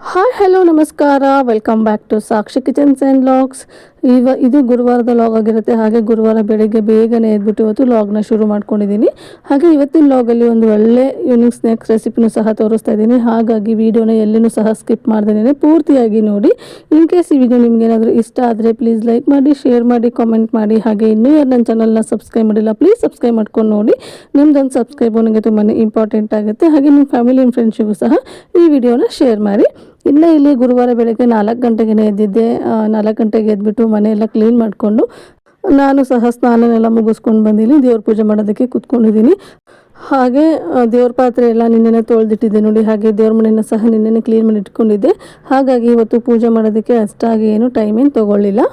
Hi hello ನಮಸ್ಕಾರ. Welcome back to Sakshi kitchens and logs ಇವ ಇದು ಗುರುವಾರದ ಲಾಗ್ ಆಗಿರುತ್ತೆ. ಹಾಗೆ ಗುರುವಾರ ಬೆಳಗ್ಗೆ ಬೇಗನೆ ಎದ್ಬಿಟ್ಟು ಇವತ್ತು ಲಾಗ್ನ ಶುರು ಮಾಡ್ಕೊಂಡಿದ್ದೀನಿ. ಹಾಗೆ ಇವತ್ತಿನ ಲಾಗಲ್ಲಿ ಒಂದು ಒಳ್ಳೆ ಯೂನಿಕ್ ಸ್ನ್ಯಾಕ್ಸ್ ರೆಸಿಪಿನೂ ಸಹ ತೋರಿಸ್ತಾ ಇದ್ದೀನಿ. ಹಾಗಾಗಿ ವಿಡಿಯೋನ ಎಲ್ಲೂ ಸಹ ಸ್ಕಿಪ್ ಮಾಡ್ದೇನೆ ಪೂರ್ತಿಯಾಗಿ ನೋಡಿ. ಇನ್ ಕೇಸ್ ಈ ವಿಡಿಯೋ ನಿಮಗೇನಾದರೂ ಇಷ್ಟ ಆದರೆ ಪ್ಲೀಸ್ ಲೈಕ್ ಮಾಡಿ ಶೇರ್ ಮಾಡಿ ಕಾಮೆಂಟ್ ಮಾಡಿ. ಹಾಗೆ ಇನ್ನೂ ಯಾರು ನನ್ನ ಚಾನಲ್ನ ಸಬ್ಸ್ಕ್ರೈಬ್ ಮಾಡಿಲ್ಲ ಪ್ಲೀಸ್ ಸಬ್ಸ್ಕ್ರೈಬ್ ಮಾಡ್ಕೊಂಡು ನೋಡಿ. ನಿಮ್ದೊಂದು ಸಬ್ಸ್ಕ್ರೈಬ್ ನನಗೆ ತುಂಬಾ ಇಂಪಾರ್ಟೆಂಟ್ ಆಗುತ್ತೆ. ಹಾಗೆ ನಿಮ್ಮ ಫ್ಯಾಮಿಲಿ ಆ್ಯಂಡ್ ಫ್ರೆಂಡ್ಸಿಗೂ ಸಹ ಈ ವಿಡಿಯೋನ ಶೇರ್ ಮಾಡಿ. ಇಲ್ಲೇ, ಇಲ್ಲಿ ಗುರುವಾರ ಬೆಳಗ್ಗೆ ನಾಲ್ಕು ಗಂಟೆಗೆ ಎದ್ದಿದ್ದೆ. ನಾಲ್ಕು ಗಂಟೆಗೆ ಎದ್ಬಿಟ್ಟು ಮನೆಯೆಲ್ಲ ಕ್ಲೀನ್ ಮಾಡಿಕೊಂಡು ನಾನು ಸಹ ಸ್ನಾನನೆಲ್ಲ ಮುಗಿಸ್ಕೊಂಡು ಬಂದಿದ್ದೀನಿ. ದೇವ್ರ ಪೂಜೆ ಮಾಡೋದಕ್ಕೆ ಕೂತ್ಕೊಂಡಿದ್ದೀನಿ. ಹಾಗೆ ದೇವ್ರ ಪಾತ್ರೆ ಎಲ್ಲ ನಿನ್ನೆ ತೊಳೆದಿಟ್ಟಿದ್ದೆ ನೋಡಿ. ಹಾಗೆ ದೇವ್ರ ಮನೆಯನ್ನು ಸಹ ನಿನ್ನೆ ಕ್ಲೀನ್ ಮಾಡಿ ಇಟ್ಕೊಂಡಿದ್ದೆ ಹಾಗಾಗಿ ಇವತ್ತು ಪೂಜೆ ಮಾಡೋದಕ್ಕೆ ಅಷ್ಟಾಗಿ ಏನು ಟೈಮ್ ತೊಗೊಳ್ಳಿಲ್ಲ.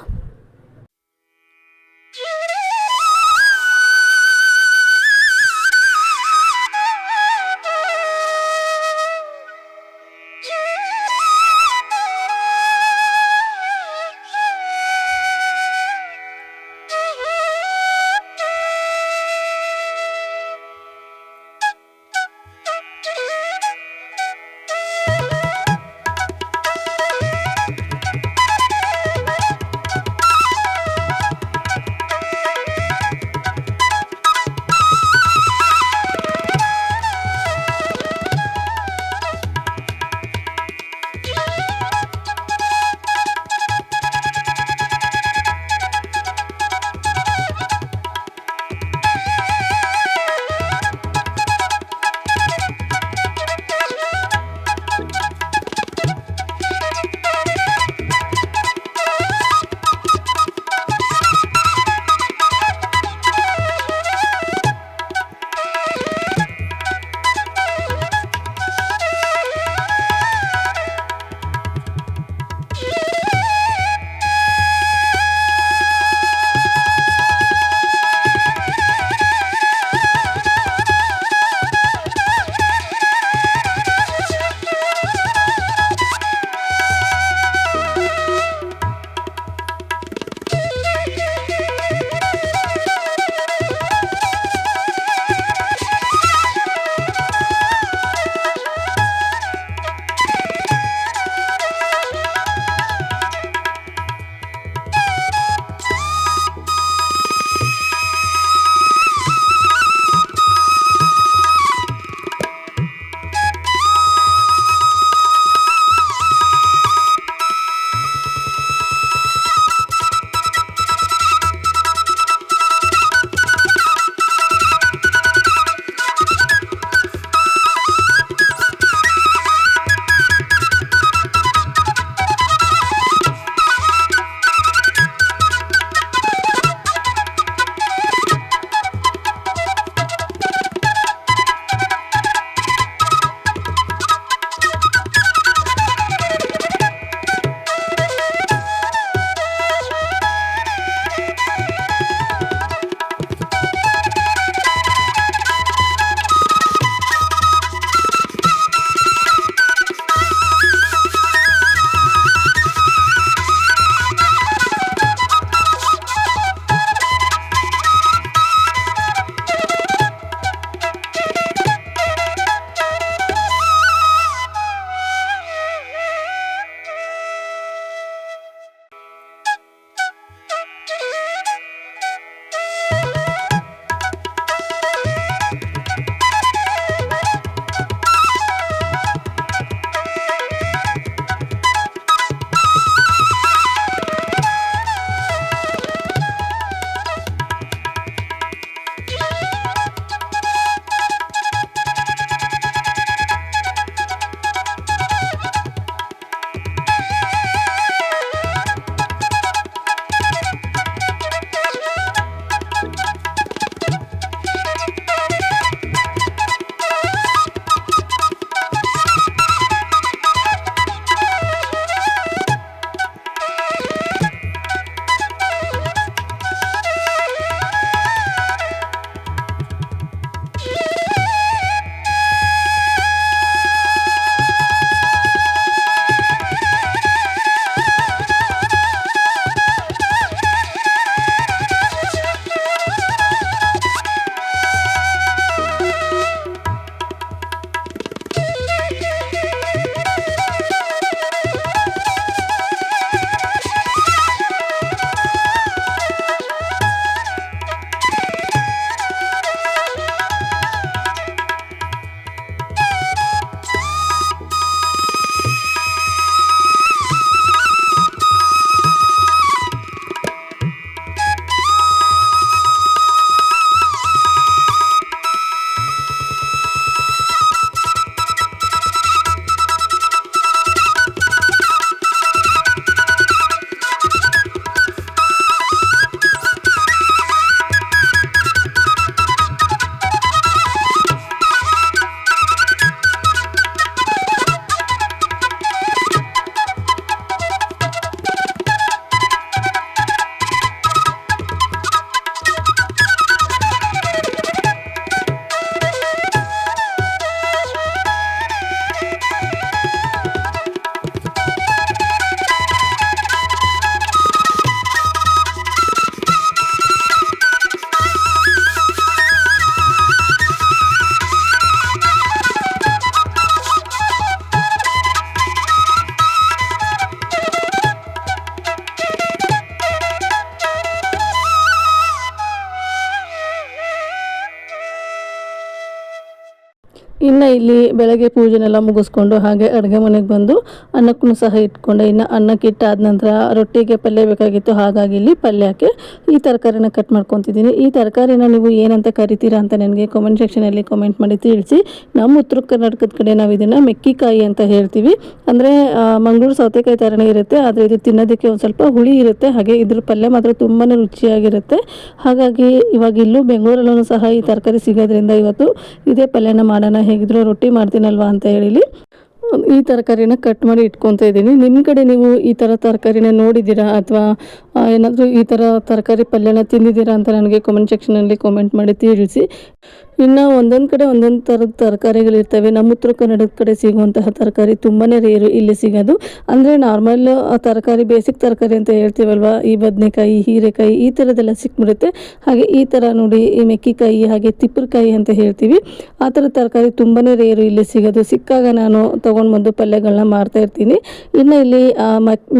ಬೆಳಗ್ಗೆ ಪೂಜೆನೆಲ್ಲ ಮುಗಿಸ್ಕೊಂಡು ಹಾಗೆ ಅಡುಗೆ ಮನೆಗೆ ಬಂದು ಅನ್ನಕ್ಕೂ ಸಹ ಇಟ್ಕೊಂಡೆ. ಇನ್ನು ಅನ್ನಕ್ಕೆ ಇಟ್ಟಾದ ನಂತರ ರೊಟ್ಟಿಗೆ ಪಲ್ಯ ಬೇಕಾಗಿತ್ತು, ಹಾಗಾಗಿ ಇಲ್ಲಿ ಪಲ್ಯಕ್ಕೆ ಈ ತರಕಾರಿನ ಕಟ್ ಮಾಡ್ಕೊತಿದ್ದೀನಿ. ಈ ತರಕಾರಿನ ನೀವು ಏನಂತ ಕರಿತೀರಾ ಅಂತ ನನಗೆ ಕಾಮೆಂಟ್ ಸೆಕ್ಷನಲ್ಲಿ ಕಾಮೆಂಟ್ ಮಾಡಿ ತಿಳಿಸಿ. ನಮ್ಮ ಉತ್ತರ ಕರ್ನಾಟಕದ ಕಡೆ ನಾವು ಇದನ್ನು ಮೆಕ್ಕಿಕಾಯಿ ಅಂತ ಹೇಳ್ತೀವಿ. ಅಂದರೆ ಮಂಗಳೂರು ಸೌತೆಕಾಯಿ ಥರನೇ ಇರುತ್ತೆ, ಆದರೆ ಇದು ತಿನ್ನೋದಕ್ಕೆ ಒಂದು ಸ್ವಲ್ಪ ಹುಳಿ ಇರುತ್ತೆ, ಹಾಗೆ ಇದ್ರ ಪಲ್ಯ ಮಾತ್ರ ತುಂಬಾ ರುಚಿಯಾಗಿರುತ್ತೆ. ಹಾಗಾಗಿ ಇವಾಗ ಇಲ್ಲೂ ಬೆಂಗಳೂರಲ್ಲೂ ಸಹ ಈ ತರಕಾರಿ ಸಿಗೋದ್ರಿಂದ ಇವತ್ತು ಇದೇ ಪಲ್ಯನ ಮಾಡೋಣ. ಹೇಗಿದ್ರು ರೊಟ್ಟಿ ಮಾಡ್ತೀನಲ್ವಾ ಅಂತ ಹೇಳಿ ಈ ತರಕಾರಿನ ಕಟ್ ಮಾಡಿ ಇಟ್ಕೊತಾ ಇದ್ದೀನಿ. ನಿಮ್ಮ ಕಡೆ ನೀವು ಈ ಥರ ತರಕಾರಿನ ನೋಡಿದ್ದೀರಾ ಅಥವಾ ಏನಾದರೂ ಈ ಥರ ತರಕಾರಿ ಪಲ್ಯನ ತಿಂದಿದ್ದೀರಾ ಅಂತ ನನಗೆ ಕಮೆಂಟ್ ಸೆಕ್ಷನಲ್ಲಿ ಕಾಮೆಂಟ್ ಮಾಡಿ ತಿಳಿಸಿ. ಇನ್ನು ಒಂದೊಂದು ಕಡೆ ಒಂದೊಂದು ಥರದ ತರಕಾರಿಗಳಿರ್ತವೆ. ನಮ್ಮ ಉತ್ತರ ಕನ್ನಡದ ಕಡೆ ಸಿಗುವಂತಹ ತರಕಾರಿ ತುಂಬಾ ರೇರು ಇಲ್ಲಿ ಸಿಗೋದು. ಅಂದರೆ ನಾರ್ಮಲ್ ತರಕಾರಿ ಬೇಸಿಕ್ ತರಕಾರಿ ಅಂತ ಹೇಳ್ತೀವಲ್ವ? ಈ ಬದನೆಕಾಯಿ, ಹೀರೆಕಾಯಿ, ಈ ಥರದ್ದೆಲ್ಲ ಸಿಕ್ಬಿಡುತ್ತೆ. ಹಾಗೆ ಈ ಥರ ನೋಡಿ, ಈ ಮೆಕ್ಕಿಕಾಯಿ, ಹಾಗೆ ತಿಪ್ಪರಕಾಯಿ ಅಂತ ಹೇಳ್ತೀವಿ. ಆ ಥರ ತರಕಾರಿ ತುಂಬಾ ರೇರು ಇಲ್ಲಿ ಸಿಗೋದು. ಸಿಕ್ಕಾಗ ನಾನು ತೊಗೊಂಡು ಬಂದು ಪಲ್ಯಗಳನ್ನ ಮಾಡ್ತಾ ಇರ್ತೀನಿ. ಇನ್ನು ಇಲ್ಲಿ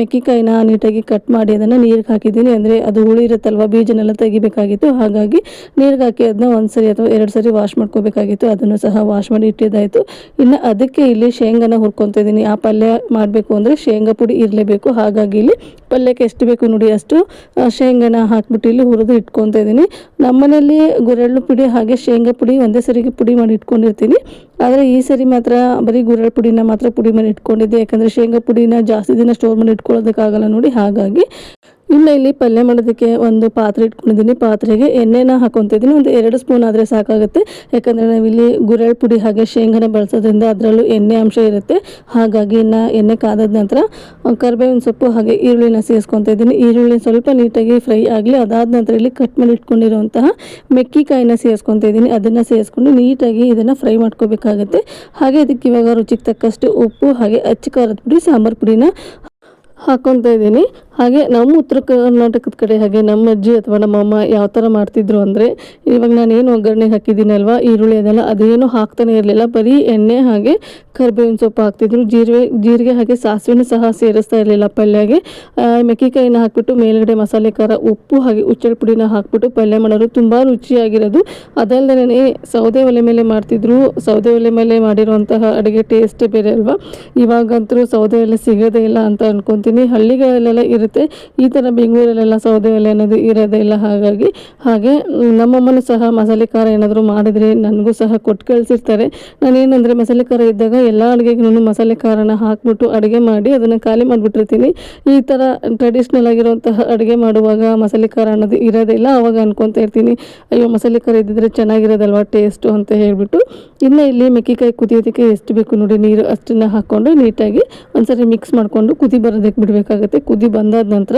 ಮೆಕ್ಕಿಕಾಯಿನ ನೀಟಾಗಿ ಕಟ್ ಮಾಡಿ ಅದನ್ನು ನೀರಿಗೆ ಹಾಕಿದ್ದೀನಿ ಅಂದರೆ ಅದು ಹುಳಿ ಇರುತ್ತಲ್ವ? ಬೀಜನೆಲ್ಲ ತೆಗಿಬೇಕಾಗಿತ್ತು. ಹಾಗಾಗಿ ನೀರಿಗೆ ಹಾಕಿ ಅದನ್ನ ಒಂದು ಸರಿ ಅಥವಾ ಎರಡು ಸರಿ ವಾಶ್ ಮಾಡ್ಕೋಬೇಕಾಗಿತ್ತು. ಅದನ್ನು ಸಹ ವಾಶ್ ಮಾಡಿ ಇಟ್ಟಿದ್ದಾಯಿತು. ಇನ್ನು ಅದಕ್ಕೆ ಇಲ್ಲಿ ಶೇಂಗಾನ ಹುರ್ಕೊಂತ ಇದ್ದೀನಿ. ಆ ಪಲ್ಯ ಮಾಡಬೇಕು ಅಂದರೆ ಶೇಂಗಾ ಪುಡಿ ಇರಲೇಬೇಕು. ಹಾಗಾಗಿ ಇಲ್ಲಿ ಪಲ್ಯಕ್ಕೆ ಎಷ್ಟು ಬೇಕು ನೋಡಿ ಅಷ್ಟು ಶೇಂಗಾನ ಹಾಕ್ಬಿಟ್ಟು ಇಲ್ಲಿ ಹುರಿದು ಇಟ್ಕೊತಾ ಇದ್ದೀನಿ. ನಮ್ಮನೇಲಿ ಗುರೆಳ್ಳು ಪುಡಿ ಹಾಗೆ ಶೇಂಗಾ ಪುಡಿ ಒಂದೇ ಸರಿಗೆ ಪುಡಿ ಮಾಡಿ ಇಟ್ಕೊಂಡಿರ್ತೀನಿ. ಆದರೆ ಈ ಸರಿ ಮಾತ್ರ ಬರೀ ಗುರೆಳ್ಳು ಪುಡಿನ ಮಾತ್ರ ಪುಡಿ ಮಾಡಿ ಇಟ್ಕೊಂಡಿದ್ದೆ. ಯಾಕಂದರೆ ಶೇಂಗಾ ಪುಡಿನ ಜಾಸ್ತಿ ದಿನ ಸ್ಟೋರ್ ಮಾಡಿ ಇಟ್ಕೊಳ್ಳೋದಕ್ಕಾಗಲ್ಲ ನೋಡಿ. ಹಾಗಾಗಿ ಇನ್ನು ಇಲ್ಲಿ ಪಲ್ಯ ಮಾಡೋದಕ್ಕೆ ಒಂದು ಪಾತ್ರೆ ಇಟ್ಕೊಂಡಿದ್ದೀನಿ. ಪಾತ್ರೆಗೆ ಎಣ್ಣೆನ ಹಾಕೊತಿದ್ದೀನಿ. ಒಂದು ಎರಡು ಸ್ಪೂನ್ ಆದರೆ ಸಾಕಾಗುತ್ತೆ. ಯಾಕಂದರೆ ನಾವಿಲ್ಲಿ ಗುರೆಳ್ ಪುಡಿ ಹಾಗೆ ಶೇಂಗಾನ ಬಳಸೋದ್ರಿಂದ ಅದರಲ್ಲೂ ಎಣ್ಣೆ ಅಂಶ ಇರುತ್ತೆ. ಹಾಗಾಗಿ ಇನ್ನು ಎಣ್ಣೆ ಕಾದದ ನಂತರ ಕರ್ಬೇವಿನ ಸೊಪ್ಪು ಹಾಗೆ ಈರುಳ್ಳಿನ ಸೇರಿಸ್ಕೊತಾ ಇದ್ದೀನಿ. ಈರುಳ್ಳಿ ಸ್ವಲ್ಪ ನೀಟಾಗಿ ಫ್ರೈ ಆಗಲಿ, ಅದಾದ ನಂತರ ಇಲ್ಲಿ ಕಟ್ ಮಾಡಿ ಇಟ್ಕೊಂಡಿರುವಂತಹ ಮೆಕ್ಕಿಕಾಯಿನ ಸೇರಿಸ್ಕೊತಾ ಇದ್ದೀನಿ. ಅದನ್ನು ಸೇರಿಸ್ಕೊಂಡು ನೀಟಾಗಿ ಇದನ್ನು ಫ್ರೈ ಮಾಡ್ಕೋಬೇಕಾಗುತ್ತೆ. ಹಾಗೆ ಇದಕ್ಕೆ ಇವಾಗ ರುಚಿಗೆ ತಕ್ಕಷ್ಟು ಉಪ್ಪು ಹಾಗೆ ಅಚ್ಚ ಖಾರದ ಪುಡಿ, ಸಾಂಬಾರು ಪುಡಿನ ಹಾಕ್ಕೊತಾ ಇದ್ದೀನಿ. ಹಾಗೆ ನಮ್ಮ ಉತ್ತರ ಕರ್ನಾಟಕದ ಕಡೆ ಹಾಗೆ ನಮ್ಮ ಅಜ್ಜಿ ಅಥವಾ ನಮ್ಮ ಅಮ್ಮ ಯಾವ ಥರ ಮಾಡ್ತಿದ್ರು ಅಂದರೆ, ಇವಾಗ ನಾನು ಏನು ಹಾಕಿದ್ದೀನಿ ಹಾಕಿದ್ದೀನಲ್ವ ಈರುಳ್ಳಿ ಅದೆಲ್ಲ ಅದೇನು ಹಾಕ್ತಾನೆ ಇರಲಿಲ್ಲ. ಬರೀ ಎಣ್ಣೆ ಹಾಗೆ ಕರಿಬೇವಿನ ಸೊಪ್ಪು ಹಾಕ್ತಿದ್ರು. ಜೀರಿಗೆ ಜೀರಿಗೆ ಹಾಗೆ ಸಾಸಿವೆನೂ ಸಹ ಸೇರಿಸ್ತಾ ಇರಲಿಲ್ಲ ಪಲ್ಯಗೆ ಮೆಕ್ಕಿಕಾಯಿನ ಹಾಕ್ಬಿಟ್ಟು ಮೇಲ್ಗಡೆ ಮಸಾಲೆ, ಖಾರ, ಉಪ್ಪು ಹಾಗೆ ಉಚ್ಚಳ ಪುಡಿನ ಹಾಕ್ಬಿಟ್ಟು ಪಲ್ಯ ಮಾಡೋರು ತುಂಬ ರುಚಿಯಾಗಿರೋದು. ಅದಲ್ಲದೆ ಸೌದೆ ಒಲೆ ಮೇಲೆ ಮಾಡ್ತಿದ್ರು. ಸೌದೆ ಒಲೆ ಮೇಲೆ ಮಾಡಿರುವಂತಹ ಅಡುಗೆ ಟೇಸ್ಟ್ ಬೇರೆ ಅಲ್ವಾ. ಇವಾಗಂತೂ ಸೌದೆ ಒಲೆ ಸಿಗೋದೇ ಇಲ್ಲ ಅಂತ ಅನ್ಕೊತೀನಿ. ಹಳ್ಳಿಗಳಲ್ಲೆಲ್ಲ ಇರುತ್ತೆ. ಈ ಥರ ಬೆಂಗಳೂರಲ್ಲೆಲ್ಲ ಸೌದೆ ಒಲೆ ಅನ್ನೋದು ಇರೋದೇ ಇಲ್ಲ, ಹಾಗಾಗಿ ಹಾಗೆ ನಮ್ಮಮ್ಮನೂ ಸಹ ಮಸಾಲೆ ಖಾರ ಏನಾದರೂ ಮಾಡಿದರೆ ನನಗೂ ಸಹ ಕೊಟ್ಟು ಕಳಿಸಿರ್ತಾರೆ. ನಾನೇನಂದರೆ ಮಸಾಲೆ ಖಾರ ಇದ್ದಾಗ ಎಲ್ಲ ಅಡುಗೆಗೂ ಮಸಾಲೆ ಖಾರನ ಹಾಕ್ಬಿಟ್ಟು ಅಡುಗೆ ಮಾಡಿ ಅದನ್ನು ಖಾಲಿ ಮಾಡಿಬಿಟ್ಟಿರ್ತೀನಿ. ಈ ಥರ ಟ್ರೆಡಿಷ್ನಲ್ ಆಗಿರುವಂತಹ ಅಡುಗೆ ಮಾಡುವಾಗ ಮಸಾಲೆ ಖಾರ ಅನ್ನೋದು ಇರೋದೇ ಇಲ್ಲ, ಅವಾಗ ಅನ್ಕೊತಾ ಇರ್ತೀನಿ. ಅಯ್ಯೋ, ಮಸಾಲೆ ಖಾರ ಇದ್ದಿದ್ರೆ ಚೆನ್ನಾಗಿರೋದಲ್ವ, ಟೇಸ್ಟು ಅಂತ ಹೇಳಿಬಿಟ್ಟು ಇನ್ನು ಇಲ್ಲಿ ಮೆಕ್ಕಿಕಾಯಿ ಕುದಿಯೋದಕ್ಕೆ ಎಷ್ಟು ಬೇಕು ನೋಡಿ ನೀರು ಅಷ್ಟನ್ನು ಹಾಕ್ಕೊಂಡು ನೀಟಾಗಿ ಒಂದ್ಸರಿ ಮಿಕ್ಸ್ ಮಾಡಿಕೊಂಡು ಕುದಿ ಬರೋದಕ್ಕೆ ಬಿಡಬೇಕಾಗುತ್ತೆ. ಕುದಿ ಬಂದಾದ ನಂತರ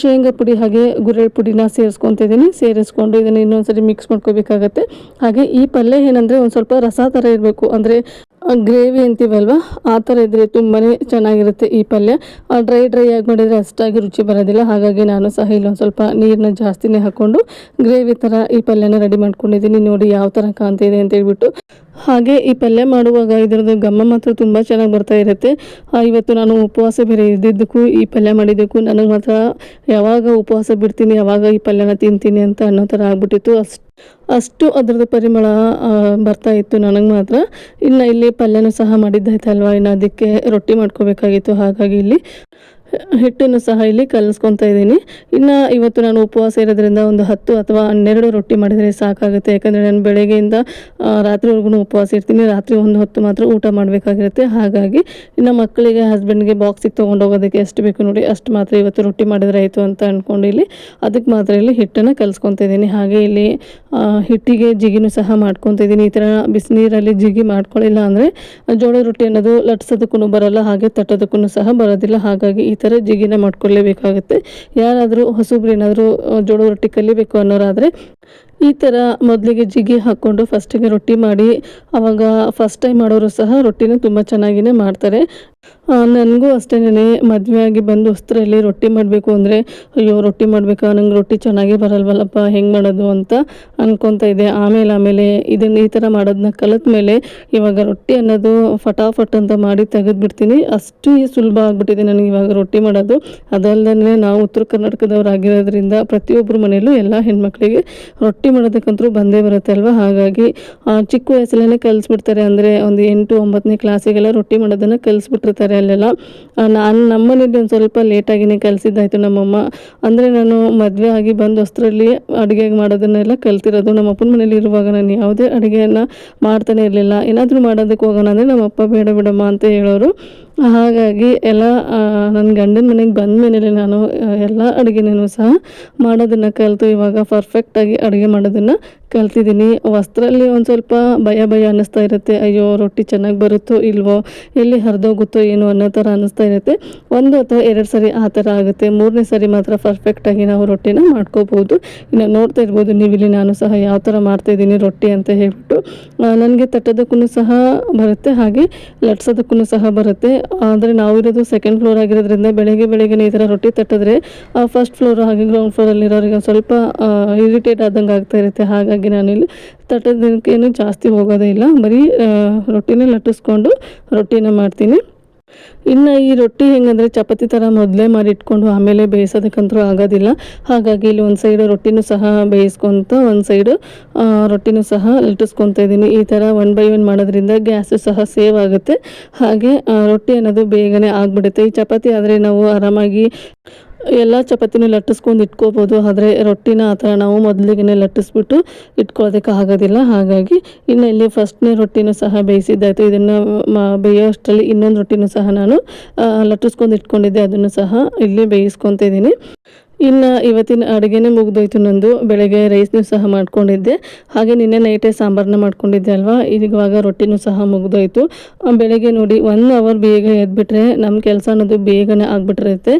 ಶೇಂಗಾ ಪುಡಿ ಹಾಗೆ ಗುರೆಳ್ ಪುಡಿನ ಸೇರಿಸ್ಕೊತಿದ್ದೀನಿ ಸೇರಿಸ್ಕೊಂಡು ಇದನ್ನು ಇನ್ನೊಂದ್ಸರಿ ಮಿಕ್ಸ್ ಮಾಡ್ಕೋಬೇಕಾಗತ್ತೆ. ಹಾಗೆ ಈ ಪಲ್ಯ ಏನಂದರೆ ಒಂದು ಸ್ವಲ್ಪ ರಸ ಥರ ಇರಬೇಕು. ಅಂದರೆ ಗ್ರೇವಿ ಅಂತೀವಲ್ವ? ಆ ಥರ ಇದ್ದರೆ ತುಂಬಾ ಚೆನ್ನಾಗಿರುತ್ತೆ ಈ ಪಲ್ಯ. ಡ್ರೈ ಡ್ರೈ ಆಗಿ ಮಾಡಿದರೆ ಅಷ್ಟಾಗಿ ರುಚಿ ಬರೋದಿಲ್ಲ. ಹಾಗಾಗಿ ನಾನು ಸಹ ಇಲ್ಲೊಂದು ಸ್ವಲ್ಪ ನೀರನ್ನ ಜಾಸ್ತಿನೇ ಹಾಕ್ಕೊಂಡು ಗ್ರೇವಿ ಥರ ಈ ಪಲ್ಯನ ರೆಡಿ ಮಾಡ್ಕೊಂಡಿದ್ದೀನಿ. ನೋಡಿ ಯಾವ ಥರ ಕಾಣ್ತಿದೆ ಅಂತ ಹೇಳ್ಬಿಟ್ಟು. ಹಾಗೆ ಈ ಪಲ್ಯ ಮಾಡುವಾಗ ಇದರದ್ದು ಘಮ ಮಾತ್ರ ತುಂಬ ಚೆನ್ನಾಗಿ ಬರ್ತಾ ಇರುತ್ತೆ. ಇವತ್ತು ನಾನು ಉಪವಾಸ ಬೇರೆ ಇದ್ದಿದ್ದಕ್ಕೂ, ಈ ಪಲ್ಯ ಮಾಡಿದ್ದಕ್ಕೂ ನನಗೆ ಮಾತ್ರ ಯಾವಾಗ ಉಪವಾಸ ಬಿಡ್ತೀನಿ, ಯಾವಾಗ ಈ ಪಲ್ಯನ ತಿಂತೀನಿ ಅಂತ ಅನ್ನೋ ಥರ ಆಗ್ಬಿಟ್ಟಿತ್ತು. ಅಷ್ಟು ಅಷ್ಟು ಅದರದ್ದು ಪರಿಮಳ ಬರ್ತಾ ಇತ್ತು ನನಗೆ ಮಾತ್ರ. ಇನ್ನು ಇಲ್ಲಿ ಪಲ್ಯನೂ ಸಹ ಮಾಡಿದ್ದಾಯ್ತಲ್ವ? ಇನ್ನು ಅದಕ್ಕೆ ರೊಟ್ಟಿ ಮಾಡ್ಕೋಬೇಕಾಗಿತ್ತು, ಹಾಗಾಗಿ ಇಲ್ಲಿ. ಹಿಟ್ಟನ್ನು ಸಹ ಇಲ್ಲಿ ಕಲಿಸ್ಕೊತಾ ಇದ್ದೀನಿ. ಇನ್ನು ಇವತ್ತು ನಾನು ಉಪವಾಸ ಇರೋದ್ರಿಂದ ಒಂದು ಹತ್ತು ಅಥವಾ ಹನ್ನೆರಡು ರೊಟ್ಟಿ ಮಾಡಿದರೆ ಸಾಕಾಗುತ್ತೆ. ಯಾಕಂದರೆ ನಾನು ಬೆಳಗ್ಗೆಯಿಂದ ರಾತ್ರಿವರೆಗೂ ಉಪವಾಸ ಇರ್ತೀನಿ. ರಾತ್ರಿ ಒಂದು ಹೊತ್ತು ಮಾತ್ರ ಊಟ ಮಾಡಬೇಕಾಗಿರುತ್ತೆ. ಹಾಗಾಗಿ ಇನ್ನು ಮಕ್ಕಳಿಗೆ ಹಸ್ಬೆಂಡ್ಗೆ ಬಾಕ್ಸಿಗೆ ತೊಗೊಂಡು ಹೋಗೋದಕ್ಕೆ ಎಷ್ಟು ಬೇಕು ನೋಡಿ, ಅಷ್ಟು ಮಾತ್ರ ಇವತ್ತು ರೊಟ್ಟಿ ಮಾಡಿದ್ರೆ ಆಯಿತು ಅಂತ ಅಂದ್ಕೊಂಡು ಇಲ್ಲಿ ಅದಕ್ಕೆ ಮಾತ್ರ ಇಲ್ಲಿ ಹಿಟ್ಟನ್ನು ಕಲಿಸ್ಕೊತಾ ಇದ್ದೀನಿ. ಹಾಗೆ ಇಲ್ಲಿ ಹಿಟ್ಟಿಗೆ ಜಿಗಿನೂ ಸಹ ಮಾಡ್ಕೊತಾ ಇದ್ದೀನಿ. ಈ ಥರ ಬಿಸಿನೀರಲ್ಲಿ ಜಿಗಿ ಮಾಡ್ಕೊಳ್ಳಿಲ್ಲ ಅಂದರೆ ಜೋಳ ರೊಟ್ಟಿ ಅನ್ನೋದು ಲಟ್ಸೋದಕ್ಕೂ ಬರೋಲ್ಲ, ಹಾಗೆ ತಟ್ಟೋದಕ್ಕೂ ಸಹ ಬರೋದಿಲ್ಲ. ಹಾಗಾಗಿ ಈ ಥರ ಜಿಗಿನ ಮಾಡ್ಕೊಳ್ಳೇಬೇಕಾಗುತ್ತೆ ಯಾರಾದರೂ ಹೊಸಬ್ರು ಏನಾದರೂ ಜೋಳದ ರೊಟ್ಟಿ ಕಲಿಬೇಕು ಅನ್ನೋರಾದರೆ ಈ ಥರ ಮೊದಲಿಗೆ ಜಿಗಿ ಹಾಕ್ಕೊಂಡು ಫಸ್ಟಿಗೆ ರೊಟ್ಟಿ ಮಾಡಿ, ಅವಾಗ ಫಸ್ಟ್ ಟೈಮ್ ಮಾಡೋರು ಸಹ ರೊಟ್ಟಿನ ತುಂಬ ಚೆನ್ನಾಗಿಯೇ ಮಾಡ್ತಾರೆ. ನನಗೂ ಅಷ್ಟೇನೆ ಮದುವೆ ಆಗಿ ಬಂದು ಹೊಸ್ತ್ರಲ್ಲಿ ರೊಟ್ಟಿ ಮಾಡಬೇಕು ಅಂದರೆ, ಅಯ್ಯೋ, ರೊಟ್ಟಿ ಮಾಡಬೇಕಾ? ನಂಗೆ ರೊಟ್ಟಿ ಚೆನ್ನಾಗೇ ಬರಲ್ವಲ್ಲಪ್ಪ, ಹೆಂಗೆ ಮಾಡೋದು ಅಂತ ಅನ್ಕೊತಾ ಇದ್ದೆ. ಆಮೇಲೆ ಆಮೇಲೆ ಇದನ್ನು ಈ ಥರ ಮಾಡೋದನ್ನ ಕಲಿತ ಮೇಲೆ ಇವಾಗ ರೊಟ್ಟಿ ಅನ್ನೋದು ಫಟಾಫಟ್ ಅಂತ ಮಾಡಿ ತೆಗೆದುಬಿಡ್ತೀನಿ. ಅಷ್ಟು ಸುಲಭ ಆಗಿಬಿಟ್ಟಿದೆ ನನಗೆ ಇವಾಗ ರೊಟ್ಟಿ ಮಾಡೋದು. ಅದಲ್ಲದೆ ನಾವು ಉತ್ತರ ಕರ್ನಾಟಕದವರಾಗಿರೋದ್ರಿಂದ ಪ್ರತಿಯೊಬ್ಬರ ಮನೆಯಲ್ಲೂ ಎಲ್ಲ ಹೆಣ್ಮಕ್ಳಿಗೆ ರೊಟ್ಟಿ ಮಾಡೋದಕ್ಕಂತೂ ಬಂದೇ ಬರುತ್ತೆ ಅಲ್ವಾ? ಹಾಗಾಗಿ ಚಿಕ್ಕ ವಯಸ್ಸಲ್ಲೇ ಕಲಿಸ್ಬಿಡ್ತಾರೆ ಅಂದರೆ ಒಂದು ಎಂಟು, ಒಂಬತ್ತನೇ ಕ್ಲಾಸಿಗೆಲ್ಲ ರೊಟ್ಟಿ ಮಾಡೋದನ್ನು ಕಲಿಸ್ಬಿಟ್ಟಿರ್ತಾರೆ ಅಲ್ಲೆಲ್ಲ. ನಾನು ನಮ್ಮನೇಲಿ ಒಂದು ಸ್ವಲ್ಪ ಲೇಟಾಗಿನೇ ಕಲಿಸಿದ್ದಾಯ್ತು ನಮ್ಮಮ್ಮ. ಅಂದರೆ ನಾನು ಮದುವೆ ಆಗಿ ಬಂದು ಹೊಸ್ತ್ರಲ್ಲಿ ಅಡುಗೆ ಮಾಡೋದನ್ನೆಲ್ಲ ಕಲ್ತಿರೋದು. ನಮ್ಮ ಅಪ್ಪನ ಮನೇಲಿ ಇರುವಾಗ ನಾನು ಯಾವುದೇ ಅಡುಗೆಯನ್ನು ಮಾಡ್ತಾನೆ ಇರಲಿಲ್ಲ. ಏನಾದರೂ ಮಾಡೋದಕ್ಕೆ ಹೋಗೋಣ ಅಂದರೆ ನಮ್ಮ ಅಪ್ಪ ಬೇಡ ಬಿಡಮ್ಮ ಅಂತ ಹೇಳೋರು. ಹಾಗಾಗಿ ಎಲ್ಲ ನನ್ನ ಗಂಡನ ಮನೆಗೆ ಬಂದ ಮೇಲೆ ನಾನು ಎಲ್ಲ ಅಡುಗೆನೂ ಸಹ ಮಾಡೋದನ್ನು ಕಲಿತು, ಇವಾಗ ಪರ್ಫೆಕ್ಟಾಗಿ ಅಡುಗೆ ಮಾಡೋದನ್ನು ಕಲ್ತಿದ್ದೀನಿ. ವಸ್ತ್ರಲ್ಲಿ ಒಂದು ಸ್ವಲ್ಪ ಭಯ ಭಯ ಅನ್ನಿಸ್ತಾ ಇರುತ್ತೆ. ಅಯ್ಯೋ, ರೊಟ್ಟಿ ಚೆನ್ನಾಗಿ ಬರುತ್ತೋ ಇಲ್ವೋ, ಎಲ್ಲಿ ಹರಿದೋಗುತ್ತೋ ಏನೋ ಅನ್ನೋ ಥರ ಅನ್ನಿಸ್ತಾ ಇರುತ್ತೆ. ಒಂದು ಅಥವಾ ಎರಡು ಸರಿ ಆ ಥರ ಆಗುತ್ತೆ. ಮೂರನೇ ಸರಿ ಮಾತ್ರ ಪರ್ಫೆಕ್ಟಾಗಿ ನಾವು ರೊಟ್ಟಿನ ಮಾಡ್ಕೋಬೋದು. ಇನ್ನು ನೋಡ್ತಾ ಇರ್ಬೋದು ನೀವು ಇಲ್ಲಿ ನಾನು ಸಹ ಯಾವ ಥರ ಮಾಡ್ತಾಯಿದ್ದೀನಿ ರೊಟ್ಟಿ ಅಂತ ಹೇಳ್ಬಿಟ್ಟು. ನನಗೆ ತಟ್ಟೋದಕ್ಕೂ ಸಹ ಬರುತ್ತೆ, ಹಾಗೆ ಲಟ್ಸೋದಕ್ಕೂ ಸಹ ಬರುತ್ತೆ. ಆದರೆ ನಾವಿರೋದು ಸೆಕೆಂಡ್ ಫ್ಲೋರ್ ಆಗಿರೋದ್ರಿಂದ ಬೆಳಗ್ಗೆ ಬೆಳಗ್ಗೆ ಈ ಥರ ರೊಟ್ಟಿ ತಟ್ಟಿದ್ರೆ ಫಸ್ಟ್ ಫ್ಲೋರ್ ಹಾಗೆ ಗ್ರೌಂಡ್ ಫ್ಲೋರಲ್ಲಿರೋರಿಗೆ ಒಂದು ಸ್ವಲ್ಪ ಇರಿಟೇಟ್ ಆದಂಗೆ ಆಗ್ತಾ ಇರುತ್ತೆ. ಹಾಗಾಗಿ ನಾನಿಲ್ಲಿ ತಟ್ಟೋದಕ್ಕೇನು ಜಾಸ್ತಿ ಹೋಗೋದೇ ಇಲ್ಲ. ಬರೀ ರೊಟ್ಟಿನೇ ಲಟ್ಟಿಸ್ಕೊಂಡು ರೊಟ್ಟಿನ ಮಾಡ್ತೀನಿ. ಇನ್ನು ಈ ರೊಟ್ಟಿ ಹೆಂಗಂದರೆ ಚಪಾತಿ ಥರ ಮೊದಲೇ ಮಾಡಿ ಇಟ್ಕೊಂಡು ಆಮೇಲೆ ಬೇಯಿಸೋದಕ್ಕಂತೂ ಆಗೋದಿಲ್ಲ. ಹಾಗಾಗಿ ಇಲ್ಲಿ ಒಂದು ಸೈಡು ರೊಟ್ಟಿನೂ ಸಹ ಬೇಯಿಸ್ಕೊತ ಒಂದು ಸೈಡು ರೊಟ್ಟಿನೂ ಸಹ ಲಟ್ಟಿಸ್ಕೊತಾ ಇದ್ದೀನಿ. ಈ ಥರ ಒನ್ ಬೈ ಒನ್ ಮಾಡೋದ್ರಿಂದ ಗ್ಯಾಸು ಸಹ ಸೇವ್ ಆಗುತ್ತೆ. ಹಾಗೆ ರೊಟ್ಟಿ ಅನ್ನೋದು ಬೇಗನೆ ಆಗಿಬಿಡುತ್ತೆ. ಈ ಚಪಾತಿ ಆದರೆ ನಾವು ಆರಾಮಾಗಿ ಎಲ್ಲ ಚಪಾತಿನೂ ಲಟ್ಟಿಸ್ಕೊಂಡು ಇಟ್ಕೋಬೋದು. ಆದರೆ ರೊಟ್ಟಿನ ಆ ಥರ ನಾವು ಮೊದಲಿಗೆ ಲಟ್ಟಿಸ್ಬಿಟ್ಟು ಇಟ್ಕೊಳ್ಳೋದಕ್ಕೆ ಆಗೋದಿಲ್ಲ. ಹಾಗಾಗಿ ಇನ್ನು ಇಲ್ಲಿ ಫಸ್ಟ್ನೇ ರೊಟ್ಟಿನೂ ಸಹ ಬೇಯಿಸಿದ್ದಾಯಿತು. ಇದನ್ನು ಬೇಯೋ ಅಷ್ಟರಲ್ಲಿ ಇನ್ನೊಂದು ರೊಟ್ಟಿನೂ ಸಹ ನಾನು ಲಟ್ಟಿಸ್ಕೊಂಡು ಇಟ್ಕೊಂಡಿದ್ದೆ. ಅದನ್ನು ಸಹ ಇಲ್ಲಿ ಬೇಯಿಸ್ಕೊತ ಇದ್ದೀನಿ. ಇನ್ನು ಇವತ್ತಿನ ಅಡುಗೆನೇ ಮುಗಿದೋಯ್ತು ನಂದು. ಬೆಳಗ್ಗೆ ರೈಸ್ನೂ ಸಹ ಮಾಡ್ಕೊಂಡಿದ್ದೆ. ಹಾಗೆ ನಿನ್ನೆ ನೈಟೇ ಸಾಂಬಾರನ್ನ ಮಾಡ್ಕೊಂಡಿದ್ದೆ ಅಲ್ವಾ? ಇವಾಗ ರೊಟ್ಟಿನೂ ಸಹ ಮುಗಿದೋಯ್ತು. ಬೆಳಗ್ಗೆ ನೋಡಿ ಒನ್ ಅವರ್ ಬೇಗ ಎದ್ಬಿಟ್ರೆ ನಮ್ಮ ಕೆಲಸ ಅನ್ನೋದು ಬೇಗನೆ ಆಗಿಬಿಟ್ಟಿರುತ್ತೆ.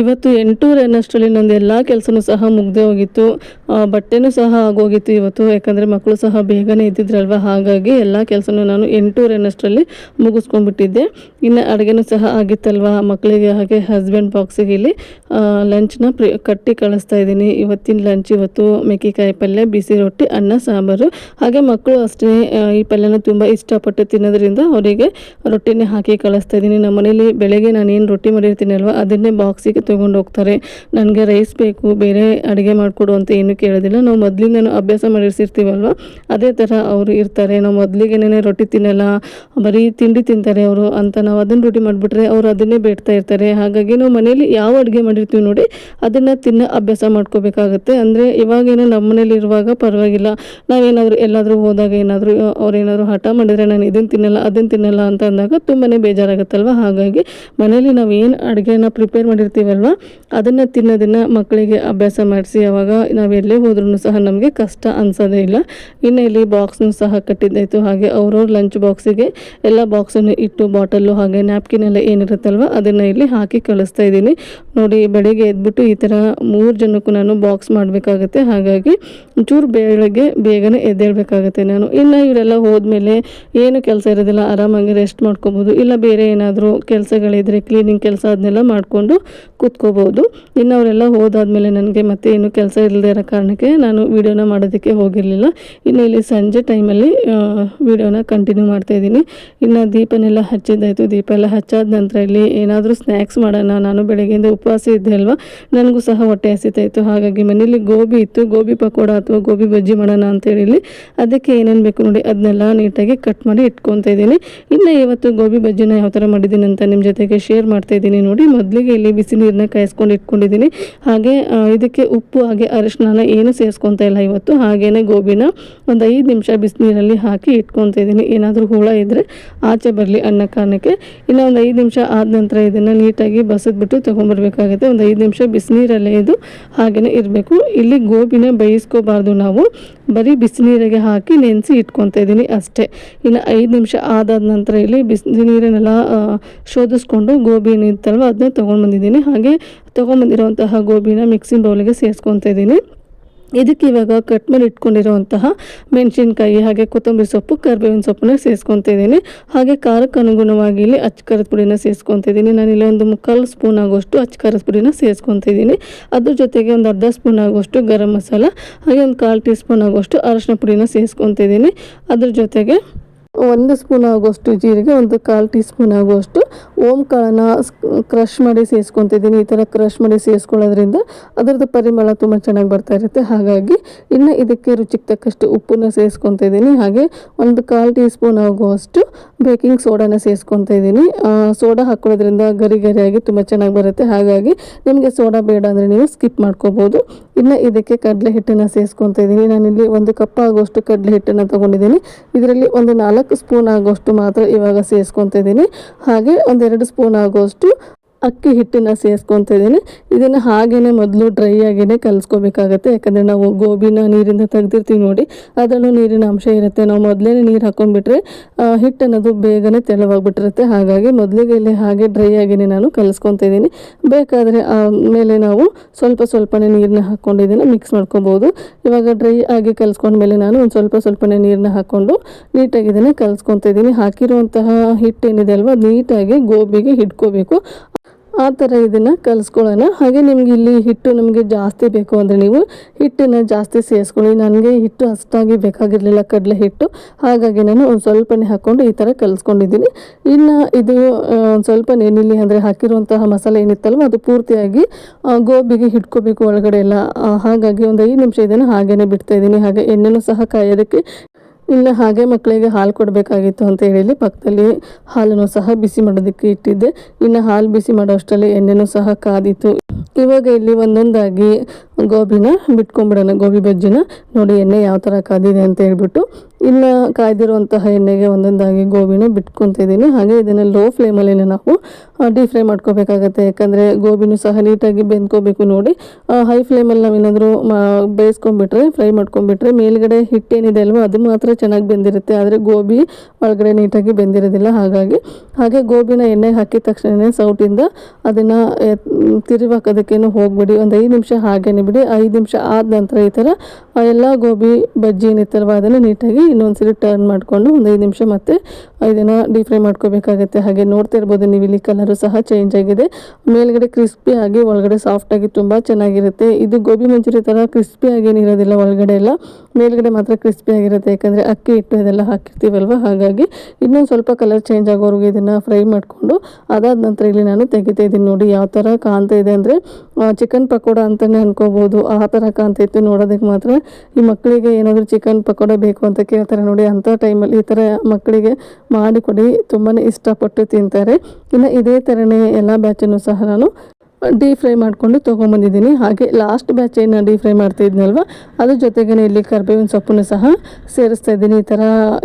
ಇವತ್ತು ಎಂಟು ಅನ್ನಷ್ಟರಲ್ಲಿ ನಂದು ಎಲ್ಲ ಕೆಲಸನೂ ಸಹ ಮುಗ್ದೇ ಹೋಗಿತ್ತು. ಬಟ್ಟೆನೂ ಸಹ ಆಗೋಗಿತ್ತು ಇವತ್ತು, ಯಾಕಂದರೆ ಮಕ್ಕಳು ಸಹ ಬೇಗನೆ ಇದ್ದಿದ್ರಲ್ವ ಹಾಗಾಗಿ ಎಲ್ಲ ಕೆಲಸನೂ ನಾನು ಎಂಟು ಅನ್ನಷ್ಟರಲ್ಲಿ ಮುಗಿಸ್ಕೊಂಡ್ಬಿಟ್ಟಿದ್ದೆ. ಇನ್ನು ಅಡುಗೆನೂ ಸಹ ಆಗಿತ್ತಲ್ವ? ಮಕ್ಕಳಿಗೆ ಹಾಗೆ ಹಸ್ಬೆಂಡ್ ಬಾಕ್ಸಿಗೆ ಇಲ್ಲಿ ಲಂಚ್ನ ಪ್ರಿ, ಕಟ್ಟಿ ಕಳಿಸ್ತಾ ಇದ್ದೀನಿ. ಇವತ್ತಿನ ಲಂಚ್ ಇವತ್ತು ಮೆಕ್ಕಿಕಾಯಿ ಪಲ್ಯ, ಬಿಸಿ ರೊಟ್ಟಿ, ಅನ್ನ, ಸಾಂಬಾರು. ಹಾಗೆ ಮಕ್ಕಳು ಅಷ್ಟೇ ಈ ಪಲ್ಯನ ತುಂಬ ಇಷ್ಟಪಟ್ಟು ತಿನ್ನೋದ್ರಿಂದ ಅವರಿಗೆ ರೊಟ್ಟಿನೇ ಹಾಕಿ ಕಳಿಸ್ತಾ ಇದ್ದೀನಿ. ನಮ್ಮ ಮನೇಲಿ ಬೆಳಗ್ಗೆ ನಾನು ಏನು ರೊಟ್ಟಿ ಮಾಡಿರ್ತೀನಿ ಅದನ್ನೇ ಅದನ್ನೇ ಬಾಕ್ಸಿಗೆ ತೊಗೊಂಡು ಹೋಗ್ತಾರೆ. ನನಗೆ ರೈಸ್ ಬೇಕು, ಬೇರೆ ಅಡುಗೆ ಮಾಡಿಕೊಡು ಅಂತ ಏನೂ ಕೇಳೋದಿಲ್ಲ. ನಾವು ಮೊದಲಿಂದನೂ ಅಭ್ಯಾಸ ಮಾಡಿರ್ಸಿರ್ತೀವಲ್ವ? ಅದೇ ಥರ ಅವರು ಇರ್ತಾರೆ. ನಾವು ಮೊದಲಿಗೆನೇ ರೊಟ್ಟಿ ತಿನ್ನಲ್ಲ, ಬರೀ ತಿಂಡಿ ತಿಂತಾರೆ ಅವರು ಅಂತ ನಾವು ಅದನ್ನು ರೊಟ್ಟಿ ಮಾಡಿಬಿಟ್ರೆ ಅವರು ಅದನ್ನೇ ಬೇಡ್ತಾ ಇರ್ತಾರೆ. ಹಾಗಾಗಿ ನಾವು ಮನೇಲಿ ಯಾವ ಅಡುಗೆ ಮಾಡಿರ್ತೀವಿ ನೋಡಿ, ಅದನ್ನು ತಿನ್ನೋ ಅಭ್ಯಾಸ ಮಾಡ್ಕೋಬೇಕಾಗುತ್ತೆ. ಅಂದರೆ ಇವಾಗೇನು ನಮ್ಮ ಮನೇಲಿ ಇರುವಾಗ ಪರವಾಗಿಲ್ಲ. ನಾವೇನಾದರೂ ಎಲ್ಲಾದರೂ ಹೋದಾಗ ಏನಾದರೂ ಅವ್ರೇನಾದರೂ ಹಠ ಮಾಡಿದರೆ ನಾನು ಇದನ್ನು ತಿನ್ನಲ್ಲ ಅದನ್ನು ತಿನ್ನಲ್ಲ ಅಂತ ಅಂದಾಗ ತುಂಬಾ ಬೇಜಾರಾಗುತ್ತಲ್ವ? ಹಾಗಾಗಿ ಮನೇಲಿ ನಾವು ಏನು ಅಡುಗೆನ ಪ್ರಿಪೇರ್ ಮಾಡಿರ್ತೀವಲ್ವ ಅದನ್ನು ತಿನ್ನೋದನ್ನು ಮಕ್ಕಳಿಗೆ ಅಭ್ಯಾಸ ಮಾಡಿಸಿ ಅವಾಗ ನಾವು ಎಲ್ಲೇ ಹೋದ್ರೂ ಸಹ ನಮಗೆ ಕಷ್ಟ ಅನ್ಸೋದೇ ಇಲ್ಲ. ಇನ್ನು ಇಲ್ಲಿ ಬಾಕ್ಸ್ನು ಸಹ ಕಟ್ಟಿದ್ದಾಯಿತು. ಹಾಗೆ ಅವ್ರವ್ರ ಲಂಚ್ ಬಾಕ್ಸಿಗೆ ಎಲ್ಲ ಬಾಕ್ಸನ್ನು ಇಟ್ಟು ಬಾಟಲ್ಲು ಹಾಗೆ ನ್ಯಾಪ್ಕಿನ್ ಎಲ್ಲ ಏನಿರುತ್ತಲ್ವ, ಅದನ್ನು ಇಲ್ಲಿ ಹಾಕಿ ಕಳಿಸ್ತಾ ಇದ್ದೀನಿ. ನೋಡಿ, ಬೆಳಿಗ್ಗೆ ಎದ್ಬಿಟ್ಟು ಈ ಥರ ಮೂರು ಜನಕ್ಕೂ ನಾನು ಬಾಕ್ಸ್ ಮಾಡಬೇಕಾಗತ್ತೆ. ಹಾಗಾಗಿ ಒಂಚೂರು ಬೆಳಗ್ಗೆ ಬೇಗನೆ ಎದ್ದೇಳಬೇಕಾಗತ್ತೆ ನಾನು. ಇನ್ನು ಇವರೆಲ್ಲ ಹೋದ್ಮೇಲೆ ಏನು ಕೆಲಸ ಇರೋದಿಲ್ಲ, ಆರಾಮಾಗಿ ರೆಸ್ಟ್ ಮಾಡ್ಕೋಬೋದು. ಇಲ್ಲ ಬೇರೆ ಏನಾದರೂ ಕೆಲಸಗಳಿದ್ರೆ ಕ್ಲೀನಿಂಗ್ ಕೆಲಸ ಅದನ್ನೆಲ್ಲ ಮಾಡಿಕೊಂಡು ಕೂತ್ಕೋಬೋದು ಇನ್ನು ಅವರೆಲ್ಲ ಹೋದಾದ್ಮೇಲೆ ನನಗೆ ಮತ್ತೆ ಏನು ಕೆಲಸ ಇಲ್ಲದೆ ಇರೋ ಕಾರಣಕ್ಕೆ ನಾನು ವೀಡಿಯೋನ ಮಾಡೋದಕ್ಕೆ ಹೋಗಿರಲಿಲ್ಲ. ಇನ್ನು ಇಲ್ಲಿ ಸಂಜೆ ಟೈಮಲ್ಲಿ ವೀಡಿಯೋನ ಕಂಟಿನ್ಯೂ ಮಾಡ್ತಾಯಿದ್ದೀನಿ ಇನ್ನು ದೀಪನೆಲ್ಲ ಹಚ್ಚಿದ್ದಾಯಿತು. ದೀಪ ಎಲ್ಲ ಹಚ್ಚಾದ ನಂತರ ಇಲ್ಲಿ ಏನಾದರೂ ಸ್ನ್ಯಾಕ್ಸ್ ಮಾಡೋಣ. ನಾನು ಬೆಳಗ್ಗೆಯಿಂದ ಉಪವಾಸ ಇದ್ದೆ ಅಲ್ವಾ? ನನಗೂ ಸಹ ಹೊಟ್ಟೆ ಹಸಿತಾಯಿತ್ತು ಹಾಗಾಗಿ ಮನೇಲಿ ಗೋಬಿ ಇತ್ತು. ಗೋಬಿ ಪಕೋಡ ಅಥವಾ ಗೋಬಿ ಬಜ್ಜಿ ಮಾಡೋಣ ಅಂತೇಳಿ ಇಲ್ಲಿ ಅದಕ್ಕೆ ಏನೇನು ಬೇಕು ನೋಡಿ ಅದನ್ನೆಲ್ಲ ನೀಟಾಗಿ ಕಟ್ ಮಾಡಿ ಇಟ್ಕೊತಾ ಇದ್ದೀನಿ. ಇನ್ನು ಇವತ್ತು ಗೋಬಿ ಬಜ್ಜಿನ ಯಾವ ಥರ ಮಾಡಿದ್ದೀನಿ ಅಂತ ನಿಮ್ಮ ಜೊತೆಗೆ ಶೇರ್ ಮಾಡ್ತಾ ಇದ್ದೀನಿ ನೋಡಿ. ಮೊದಲಿಗೆ ಇಲ್ಲಿ ಬಿಸಿ ನೀರನ್ನ ಕಾಯಿಸ್ಕೊಂಡು ಇಟ್ಕೊಂಡಿದ್ದೀನಿ. ಹಾಗೆ ಇದಕ್ಕೆ ಉಪ್ಪು, ಹಾಗೆ ಅರಿಶಿನ ಏನು ಸೇರಿಸ್ಕೊತಾ ಇಲ್ಲ ಇವತ್ತು. ಹಾಗೇನೆ ಗೋಬಿನ ಒಂದು ಐದು ನಿಮಿಷ ಬಿಸಿನೀರಲ್ಲಿ ಹಾಕಿ ಇಟ್ಕೊತಾ ಇದ್ದೀನಿ. ಏನಾದರೂ ಹುಳ ಇದ್ದರೆ ಆಚೆ ಬರಲಿ ಅನ್ನ ಕಾರಣಕ್ಕೆ. ಇನ್ನು ಒಂದು ಐದು ನಿಮಿಷ ಆದ ನಂತರ ಇದನ್ನು ನೀಟಾಗಿ ಬಸದ್ಬಿಟ್ಟು ತೊಗೊಂಬರ್ಬೇಕಾಗುತ್ತೆ ಒಂದು ಐದು ನಿಮಿಷ ಬಿಸಿನೀರಲ್ಲೇ ಇದು ಹಾಗೆಯೇ ಇರಬೇಕು. ಇಲ್ಲಿ ಗೋಬಿನ ಬೇಯಿಸ್ಕೋಬಾರ್ದು ನಾವು. ಬರೀ ಬಿಸಿನೀರಿಗೆ ಹಾಕಿ ನೆನೆಸಿ ಇಟ್ಕೊತಾ ಇದ್ದೀನಿ ಅಷ್ಟೇ. ಇನ್ನು ಐದು ನಿಮಿಷ ಆದಾದ ನಂತರ ಇಲ್ಲಿ ಬಿಸಿನೀರನ್ನೆಲ್ಲ ಶೋಧಿಸ್ಕೊಂಡು ಗೋಬಿ ಏನಿತ್ತಲ್ವ, ಅದನ್ನ ತೊಗೊಂಡು ಬಂದಿದ್ದೀನಿ ಹಾಗೆ ತೊಗೊಂಬಂದಿರೋಂತಹ ಗೋಬಿನ ಮಿಕ್ಸಿಂಗ್ ಬೌಲಿಗೆ ಸೇರಿಸ್ಕೊತಾ ಇದ್ದೀನಿ. ಇದಕ್ಕೆ ಇವಾಗ ಕಟ್ ಮೇಲೆ ಇಟ್ಕೊಂಡಿರುವಂತಹ ಮೆಣಸಿನ್ಕಾಯಿ ಹಾಗೆ ಕೊತ್ತಂಬರಿ ಸೊಪ್ಪು, ಕರ್ಬೇವಿನ ಸೊಪ್ಪನ್ನ ಸೇರಿಸ್ಕೊತಿದ್ದೀನಿ ಹಾಗೆ ಖಾರಕ್ಕೆ ಅನುಗುಣವಾಗಿ ಇಲ್ಲಿ ಅಚ್ಕಾರದ ಪುಡಿನ ನಾನು ಇಲ್ಲಿ ಒಂದು ಮುಕ್ಕಾಲು ಸ್ಪೂನ್ ಆಗುವಷ್ಟು ಅಚ್ಕಾರದ ಪುಡಿನ ಸೇರಿಸ್ಕೊತಿದ್ದೀನಿ ಅದ್ರ ಜೊತೆಗೆ ಒಂದು ಅರ್ಧ ಸ್ಪೂನ್ ಆಗುವಷ್ಟು ಗರಂ ಮಸಾಲ, ಹಾಗೆ ಒಂದು ಕಾಲು ಟೀ ಸ್ಪೂನ್ ಆಗುವಷ್ಟು ಅರಶಿನ ಪುಡಿನ ಸೇರಿಸ್ಕೊತಿದ್ದೀನಿ ಅದ್ರ ಜೊತೆಗೆ ಒಂದು ಸ್ಪೂನ್ ಆಗುವಷ್ಟು ಜೀರಿಗೆ, ಒಂದು ಕಾಲು ಟೀ ಸ್ಪೂನ್ ಆಗುವಷ್ಟು ಓಂ ಕಾಳನ್ನು ಕ್ರಷ್ ಮಾಡಿ ಸೇರಿಸ್ಕೊತಿದ್ದೀನಿ ಈ ಥರ ಕ್ರಷ್ ಮಾಡಿ ಸೇರಿಸ್ಕೊಳ್ಳೋದ್ರಿಂದ ಅದರದ್ದು ಪರಿಮಳ ತುಂಬ ಚೆನ್ನಾಗಿ ಬರ್ತಾ ಇರುತ್ತೆ. ಹಾಗಾಗಿ ಇನ್ನು ಇದಕ್ಕೆ ರುಚಿಗೆ ತಕ್ಕಷ್ಟು ಉಪ್ಪನ್ನ ಸೇರಿಸ್ಕೊತಿದ್ದೀನಿ ಹಾಗೆ ಒಂದು ಕಾಲು ಟೀ ಸ್ಪೂನ್ ಆಗುವಷ್ಟು ಬೇಕಿಂಗ್ ಸೋಡಾನ ಸೇರಿಸ್ಕೊತಾ ಇದ್ದೀನಿ ಸೋಡಾ ಹಾಕೊಳ್ಳೋದ್ರಿಂದ ಗರಿ ಗರಿಯಾಗಿ ತುಂಬ ಚೆನ್ನಾಗಿ ಬರುತ್ತೆ. ಹಾಗಾಗಿ ನಿಮಗೆ ಸೋಡಾ ಬೇಡ ಅಂದರೆ ನೀವು ಸ್ಕಿಪ್ ಮಾಡ್ಕೋಬೋದು. ಇನ್ನು ಇದಕ್ಕೆ ಕಡಲೆ ಹಿಟ್ಟನ್ನು ಸೇರಿಸ್ಕೊತಾ ಇದ್ದೀನಿ ನಾನಿಲ್ಲಿ ಒಂದು ಕಪ್ ಆಗುವಷ್ಟು ಕಡಲೆ ಹಿಟ್ಟನ್ನು ತಗೊಂಡಿದ್ದೀನಿ ಇದರಲ್ಲಿ ಒಂದು ನಾಲ್ಕು ಸ್ಪೂನ್ ಆಗುವಷ್ಟು ಮಾತ್ರ ಇವಾಗ ಸೇರಿಸ್ಕೊತಾ ಇದ್ದೀನಿ ಹಾಗೆ ಒಂದೆರಡು ಸ್ಪೂನ್ ಆಗುವಷ್ಟು ಅಕ್ಕಿ ಹಿಟ್ಟನ್ನು ಸೇರಿಸ್ಕೊತ ಇದ್ದೀನಿ. ಇದನ್ನು ಹಾಗೇ ಮೊದಲು ಡ್ರೈ ಆಗಿನೇ ಕಲಿಸ್ಕೋಬೇಕಾಗತ್ತೆ. ಯಾಕಂದರೆ ನಾವು ಗೋಬಿನ ನೀರಿಂದ ತೆಗ್ದಿರ್ತೀವಿ ನೋಡಿ, ಅದರಲ್ಲೂ ನೀರಿನ ಅಂಶ ಇರುತ್ತೆ. ನಾವು ಮೊದಲೇ ನೀರು ಹಾಕೊಂಡ್ಬಿಟ್ರೆ ಹಿಟ್ಟು ಅನ್ನೋದು ಬೇಗನೆ ತೆಳುವಾಗ್ಬಿಟ್ಟಿರುತ್ತೆ. ಹಾಗಾಗಿ ಮೊದಲಿಗೆ ಇಲ್ಲಿ ಹಾಗೆ ಡ್ರೈ ಆಗಿಯೇ ನಾನು ಕಲಿಸ್ಕೊತಾ ಇದ್ದೀನಿ. ಬೇಕಾದರೆ ಮೇಲೆ ನಾವು ಸ್ವಲ್ಪ ಸ್ವಲ್ಪನೇ ನೀರನ್ನ ಹಾಕ್ಕೊಂಡಿದ್ದೀನಿ ಮಿಕ್ಸ್ ಮಾಡ್ಕೊಬೋದು. ಇವಾಗ ಡ್ರೈ ಆಗಿ ಕಲಿಸ್ಕೊಂಡ್ಮೇಲೆ ನಾನು ಒಂದು ಸ್ವಲ್ಪ ಸ್ವಲ್ಪನೇ ನೀರನ್ನ ಹಾಕ್ಕೊಂಡು ನೀಟಾಗಿ ಇದನ್ನು ಕಲಿಸ್ಕೊತಾ ಇದ್ದೀನಿ. ಹಾಕಿರುವಂತಹ ಹಿಟ್ಟೇನಿದೆ ಅಲ್ವಾ ನೀಟಾಗಿ ಗೋಬಿಗೆ ಹಿಡ್ಕೋಬೇಕು. ಆ ಥರ ಇದನ್ನು ಕಲಿಸ್ಕೊಳ್ಳೋಣ. ಹಾಗೆ ನಿಮ್ಗೆ ಇಲ್ಲಿ ಹಿಟ್ಟು ನಮಗೆ ಜಾಸ್ತಿ ಬೇಕು ಅಂದರೆ ನೀವು ಹಿಟ್ಟನ್ನು ಜಾಸ್ತಿ ಸೇರಿಸ್ಕೊಳ್ಳಿ. ನನಗೆ ಹಿಟ್ಟು ಅಷ್ಟಾಗಿ ಬೇಕಾಗಿರಲಿಲ್ಲ ಕಡಲೆ ಹಿಟ್ಟು. ಹಾಗಾಗಿ ನಾನು ಒಂದು ಸ್ವಲ್ಪನೇ ಹಾಕ್ಕೊಂಡು ಈ ಥರ ಕಲಿಸ್ಕೊಂಡಿದ್ದೀನಿ. ಇನ್ನು ಇದು ಒಂದು ಸ್ವಲ್ಪ ನೆನಿಲಿ ಅಂದರೆ ಹಾಕಿರುವಂತಹ ಮಸಾಲೆ ಏನಿತ್ತಲ್ವ, ಅದು ಪೂರ್ತಿಯಾಗಿ ಗೋಬಿಗೆ ಹಿಡ್ಕೋಬೇಕು ಒಳಗಡೆ ಎಲ್ಲ. ಹಾಗಾಗಿ ಒಂದು ಐದು ನಿಮಿಷ ಇದನ್ನು ಹಾಗೇ ಬಿಡ್ತಾ ಇದ್ದೀನಿ. ಹಾಗೆ ಎಣ್ಣೆನೂ ಸಹ ಕಾಯೋದಕ್ಕೆ ಇನ್ನು ಹಾಗೆ ಮಕ್ಕಳಿಗೆ ಹಾಲು ಕೊಡಬೇಕಾಗಿತ್ತು ಅಂತ ಹೇಳಿ ಪಕ್ಕದಲ್ಲಿ ಹಾಲನ್ನು ಸಹ ಬಿಸಿ ಮಾಡೋದಕ್ಕೆ ಇಟ್ಟಿದ್ದೆ. ಇನ್ನು ಹಾಲು ಬಿಸಿ ಮಾಡೋ ಅಷ್ಟರಲ್ಲಿ ಎಣ್ಣೆನೂ ಸಹ ಕಾದಿತ್ತು. ಇವಾಗ ಇಲ್ಲಿ ಒಂದೊಂದಾಗಿ ಗೋಬಿನ ಬಿಟ್ಕೊಂಡ್ಬಿಡೋಣ ಗೋಬಿ ಬಜ್ಜಿನ. ನೋಡಿ ಎಣ್ಣೆ ಯಾವ ಥರ ಕಾದಿದೆ ಅಂತ ಹೇಳ್ಬಿಟ್ಟು ಇನ್ನು ಕಾಯ್ದಿರುವಂತಹ ಎಣ್ಣೆಗೆ ಒಂದೊಂದಾಗಿ ಗೋಬಿನ ಬಿಟ್ಕೊತಿದ್ದೀನಿ ಹಾಗೆ ಇದನ್ನು ಲೋ ಫ್ಲೇಮಲ್ಲಿ ನಾವು ಡೀಪ್ ಫ್ರೈ ಮಾಡ್ಕೋಬೇಕಾಗತ್ತೆ. ಯಾಕಂದರೆ ಗೋಬಿನೂ ಸಹ ನೀಟಾಗಿ ಬೆಂದ್ಕೋಬೇಕು ನೋಡಿ. ಹೈ ಫ್ಲೇಮಲ್ಲಿ ನಾವೇನಾದರೂ ಮಾ ಬೇಯಿಸ್ಕೊಂಡ್ಬಿಟ್ರೆ ಫ್ರೈ ಮಾಡ್ಕೊಂಬಿಟ್ರೆ ಮೇಲ್ಗಡೆ ಹಿಟ್ಟೇನಿದೆ ಅಲ್ವೋ, ಅದು ಮಾತ್ರ ಚೆನ್ನಾಗಿ ಬೆಂದಿರುತ್ತೆ. ಆದರೆ ಗೋಬಿ ಒಳಗಡೆ ನೀಟಾಗಿ ಬೆಂದಿರೋದಿಲ್ಲ ಹಾಗಾಗಿ. ಹಾಗೆ ಗೋಬಿನ ಎಣ್ಣೆ ಹಾಕಿದ ತಕ್ಷಣವೇ ಸೌಟಿಂದ ಅದನ್ನು ತಿರುವಾಕೋದಕ್ಕೇನು ಹೋಗ್ಬಿಡಿ. ಒಂದು ಐದು ನಿಮಿಷ ಹಾಗೇನೆ ಬಿಡಿ ಐದು ನಿಮಿಷ ಆದ ನಂತರ ಈ ಥರ ಎಲ್ಲ ಗೋಬಿ, ಬಜ್ಜಿ ಏನಿತ್ತಲ್ವ ಅದನ್ನು ನೀಟಾಗಿ ಇನ್ನೊಂದ್ಸರಿ ಟರ್ನ್ ಮಾಡಿಕೊಂಡು ಒಂದು ಐದು ನಿಮಿಷ ಮತ್ತೆ ಇದನ್ನು ಡೀಪ್ ಫ್ರೈ ಮಾಡ್ಕೋಬೇಕಾಗುತ್ತೆ. ಹಾಗೆ ನೋಡ್ತಾ ಇರ್ಬೋದು ನೀವು ಇಲ್ಲಿ ಕಲರು ಸಹ ಚೇಂಜ್ ಆಗಿದೆ. ಮೇಲ್ಗಡೆ ಕ್ರಿಸ್ಪಿ ಆಗಿ ಒಳಗಡೆ ಸಾಫ್ಟ್ ಆಗಿ ತುಂಬ ಚೆನ್ನಾಗಿರುತ್ತೆ. ಇದು ಗೋಬಿ ಮಂಚೂರಿ ಥರ ಕ್ರಿಸ್ಪಿ ಆಗೇನಿರೋದಿಲ್ಲ ಒಳಗಡೆ ಎಲ್ಲ. ಮೇಲ್ಗಡೆ ಮಾತ್ರ ಕ್ರಿಸ್ಪಿ ಆಗಿರುತ್ತೆ. ಯಾಕಂದರೆ ಅಕ್ಕಿ ಹಿಟ್ಟು ಇದೆಲ್ಲ ಹಾಕಿರ್ತೀವಲ್ವ? ಹಾಗಾಗಿ ಇನ್ನೊಂದು ಸ್ವಲ್ಪ ಕಲರ್ ಚೇಂಜ್ ಆಗೋವರೆಗೂ ಇದನ್ನು ಫ್ರೈ ಮಾಡಿಕೊಂಡು ಅದಾದ ನಂತರ ಇಲ್ಲಿ ನಾನು ತೆಗಿತಾ ಇದ್ದೀನಿ ನೋಡಿ ಯಾವ ಥರ ಕಾಣ್ತಾ ಇದೆ. ಅಂದರೆ ಚಿಕನ್ ಪಕೋಡ ಅಂತಲೇ ಅನ್ಕೋಬೋದು. ಆ ಥರ ಕಾಣ್ತಿತ್ತು ನೋಡೋದಕ್ಕೆ ಮಾತ್ರ. ಈ ಮಕ್ಕಳಿಗೆ ಏನಾದರೂ ಚಿಕನ್ ಪಕೋಡ ಬೇಕು ಅಂತ ಕೇಳ್ತಾರೆ ನೋಡಿ, ಅಂಥ ಟೈಮಲ್ಲಿ ಈ ಥರ ಮಕ್ಕಳಿಗೆ ಮಾಡಿಕೊಡಿ ತುಂಬಾ ಇಷ್ಟಪಟ್ಟು ತಿಂತಾರೆ. ಇನ್ನು ಇದೇ ಥರನೇ ಎಲ್ಲ ಬ್ಯಾಚನ್ನು ಸಹ ನಾನು ಡೀಪ್ ಫ್ರೈ ಮಾಡಿಕೊಂಡು ತೊಗೊಂಬಂದಿದ್ದೀನಿ. ಹಾಗೆ ಲಾಸ್ಟ್ ಬ್ಯಾಚ್ ಏನು ಡೀಪ್ ಫ್ರೈ ಮಾಡ್ತಾ ಇದ್ನಲ್ವ, ಅದ್ರ ಜೊತೆಗೆ ಇಲ್ಲಿ ಕರ್ಬೇವಿನ ಸೊಪ್ಪನ್ನು ಸಹ ಸೇರಿಸ್ತಾ ಇದ್ದೀನಿ. ಈ ಥರ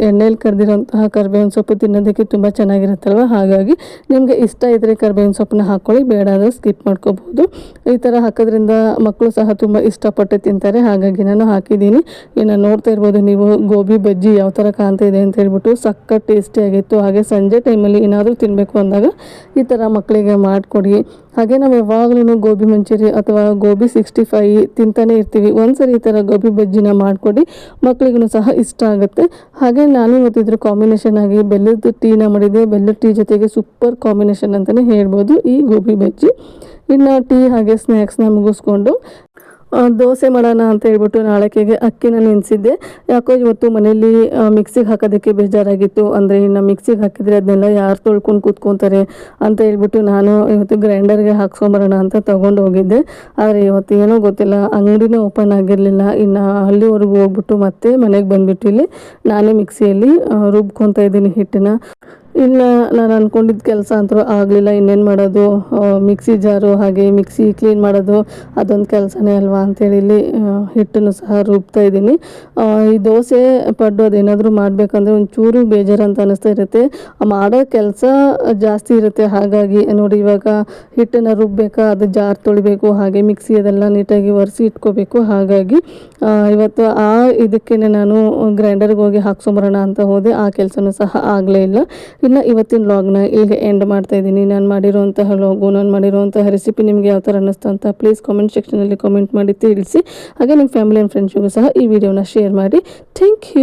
ಎಣ್ಣೆಯಲ್ಲಿ ಕರೆದಿರೋಂತಹ ಕರ್ಬೇವಿನ ಸೊಪ್ಪು ತಿನ್ನೋದಕ್ಕೆ ತುಂಬ ಚೆನ್ನಾಗಿರುತ್ತಲ್ವ? ಹಾಗಾಗಿ ನಿಮಗೆ ಇಷ್ಟ ಇದ್ದರೆ ಕರ್ಬೇವಿನ ಸೊಪ್ಪನ್ನ ಹಾಕ್ಕೊಳ್ಳಿ ಬೇಡ ಅಂದರೆ ಸ್ಕಿಪ್ ಮಾಡ್ಕೋಬೋದು ಈ ಥರ ಹಾಕೋದ್ರಿಂದ ಮಕ್ಕಳು ಸಹ ತುಂಬ ಇಷ್ಟಪಟ್ಟು ತಿಂತಾರೆ. ಹಾಗಾಗಿ ನಾನು ಹಾಕಿದ್ದೀನಿ. ಇನ್ನು ನೋಡ್ತಾ ಇರ್ಬೋದು ನೀವು, ಗೋಬಿ, ಬಜ್ಜಿ ಯಾವ ಥರ ಕಾಣ್ತಾ ಇದೆ ಅಂತ ಹೇಳ್ಬಿಟ್ಟು ಸಖತ್ ಟೇಸ್ಟಿಯಾಗಿತ್ತು ಹಾಗೆ ಸಂಜೆ ಟೈಮಲ್ಲಿ ಏನಾದರೂ ತಿನ್ನಬೇಕು ಅಂದಾಗ ಈ ಥರ ಮಕ್ಕಳಿಗೆ ಮಾಡಿಕೊಡಿ. ಹಾಗೆ ನಾವು ಯಾವಾಗಲೂ ಗೋಬಿ ಮಂಚೂರಿ ಅಥವಾ ಗೋಬಿ ಸಿಕ್ಸ್ಟಿ ಫೈ ತಿಂತಾನೆ ಇರ್ತೀವಿ. ಒಂದ್ಸರಿ ಈ ಥರ ಗೋಬಿ ಬಜ್ಜಿನ ಮಾಡಿಕೊಡಿ ಮಕ್ಕಳಿಗೂ ಸಹ ಇಷ್ಟ ಆಗುತ್ತೆ. ಹಾಗೆ ನಾನು ಇವತ್ತಿದ್ರು ಕಾಂಬಿನೇಷನ್ ಆಗಿ ಬೆಲ್ಲದ ಟೀನ ಮಾಡಿದೆ ಬೆಲ್ಲದ ಟೀ ಜೊತೆಗೆ ಸೂಪರ್ ಕಾಂಬಿನೇಷನ್ ಅಂತಲೇ ಹೇಳ್ಬೋದು ಈ ಗೋಬಿ ಬಜ್ಜಿ. ಇನ್ನು ಟೀ ಹಾಗೆ ಸ್ನ್ಯಾಕ್ಸ್ನ ಮುಗಿಸ್ಕೊಂಡು ದೋಸೆ ಮಾಡೋಣ ಅಂತ ಹೇಳ್ಬಿಟ್ಟು ನಾಳೆಕೆಗೆ ಅಕ್ಕಿನ ನೆನೆಸಿದ್ದೆ. ಯಾಕೋ ಇವತ್ತು ಮನೇಲಿ ಮಿಕ್ಸಿಗೆ ಹಾಕೋದಕ್ಕೆ ಬೇಜಾರಾಗಿತ್ತು. ಅಂದರೆ ಇನ್ನು ಮಿಕ್ಸಿಗೆ ಹಾಕಿದರೆ ಅದನ್ನೆಲ್ಲ ಯಾರು ತೊಳ್ಕೊಂಡು ಕೂತ್ಕೊತಾರೆ ಅಂತ ಹೇಳ್ಬಿಟ್ಟು ನಾನು ಇವತ್ತು ಗ್ರೈಂಡರ್ಗೆ ಹಾಕ್ಸ್ಕೊಂಬರೋಣ ಅಂತ ತೊಗೊಂಡು ಹೋಗಿದ್ದೆ. ಆದರೆ ಇವತ್ತು ಏನೋ ಗೊತ್ತಿಲ್ಲ, ಅಂಗಡಿನೇ ಓಪನ್ ಆಗಿರಲಿಲ್ಲ. ಇನ್ನು ಅಲ್ಲಿವರೆಗೂ ಹೋಗ್ಬಿಟ್ಟು ಮತ್ತೆ ಮನೆಗೆ ಬಂದುಬಿಟ್ಟು ಇಲ್ಲಿ ನಾನೇ ಮಿಕ್ಸಿಯಲ್ಲಿ ರುಬ್ಕೊತಾ ಇದ್ದೀನಿ ಹಿಟ್ಟನ್ನ. ಇನ್ನು ನಾನು ಅಂದ್ಕೊಂಡಿದ್ದ ಕೆಲಸ ಅಂತೂ ಆಗಲಿಲ್ಲ. ಇನ್ನೇನು ಮಾಡೋದು? ಮಿಕ್ಸಿ ಜಾರು ಹಾಗೆ ಮಿಕ್ಸಿ ಕ್ಲೀನ್ ಮಾಡೋದು ಅದೊಂದು ಕೆಲಸನೇ ಅಲ್ವಾ ಅಂತೇಳಿ ಇಲ್ಲಿ ಹಿಟ್ಟನ್ನು ಸಹ ರುಬ್ತಾ ಇದ್ದೀನಿ. ಈ ದೋಸೆ ಪಡ್ಡು ಅದೇನಾದರೂ ಮಾಡಬೇಕಂದ್ರೆ ಒಂಚೂರು ಬೇಜಾರು ಅಂತ ಅನ್ನಿಸ್ತಾ ಇರುತ್ತೆ. ಮಾಡೋ ಕೆಲಸ ಜಾಸ್ತಿ ಇರುತ್ತೆ. ಹಾಗಾಗಿ ನೋಡಿ ಇವಾಗ ಹಿಟ್ಟನ್ನು ರುಬ್ಬೇಕಾ, ಅದು ಜಾರ್ ತೊಳಿಬೇಕು, ಹಾಗೆ ಮಿಕ್ಸಿ ಅದೆಲ್ಲ ನೀಟಾಗಿ ಒರೆಸಿ ಇಟ್ಕೋಬೇಕು. ಹಾಗಾಗಿ ಇವತ್ತು ಆ ಇದಕ್ಕೇ ನಾನು ಗ್ರೈಂಡರ್ಗೆ ಹೋಗಿ ಹಾಕ್ಸ್ಕೊಂಬರೋಣ ಅಂತ ಹೋದೆ. ಆ ಕೆಲಸನೂ ಸಹ ಆಗಲೇ ಇಲ್ಲ. ಇನ್ನು ಇವತ್ತಿನ ಲಾಗ್ನ ಇಲ್ಲಿಗೆ ಎಂಡ್ ಮಾಡ್ತಾ ಇದ್ದೀನಿ. ನಾನು ಮಾಡಿರುವಂತಹ ಲಾಗು ನಾನು ಮಾಡಿರುವಂತಹ ರೆಸಿಪಿ ನಿಮಗೆ ಯಾವ ಥರ ಅನ್ನಿಸ್ತು ಅಂತ ಪ್ಲೀಸ್ ಕಾಮೆಂಟ್ ಸೆಕ್ಷನಲ್ಲಿ ಕಾಮೆಂಟ್ ಮಾಡಿ ತಿಳಿಸಿ. ಹಾಗೆ ನಿಮ್ಮ ಫ್ಯಾಮಿಲಿ ಆ್ಯಂಡ್ ಫ್ರೆಂಡ್ಸ್ಗೂ ಸಹ ಈ ವಿಡಿಯೋನ ಶೇರ್ ಮಾಡಿ. Thank you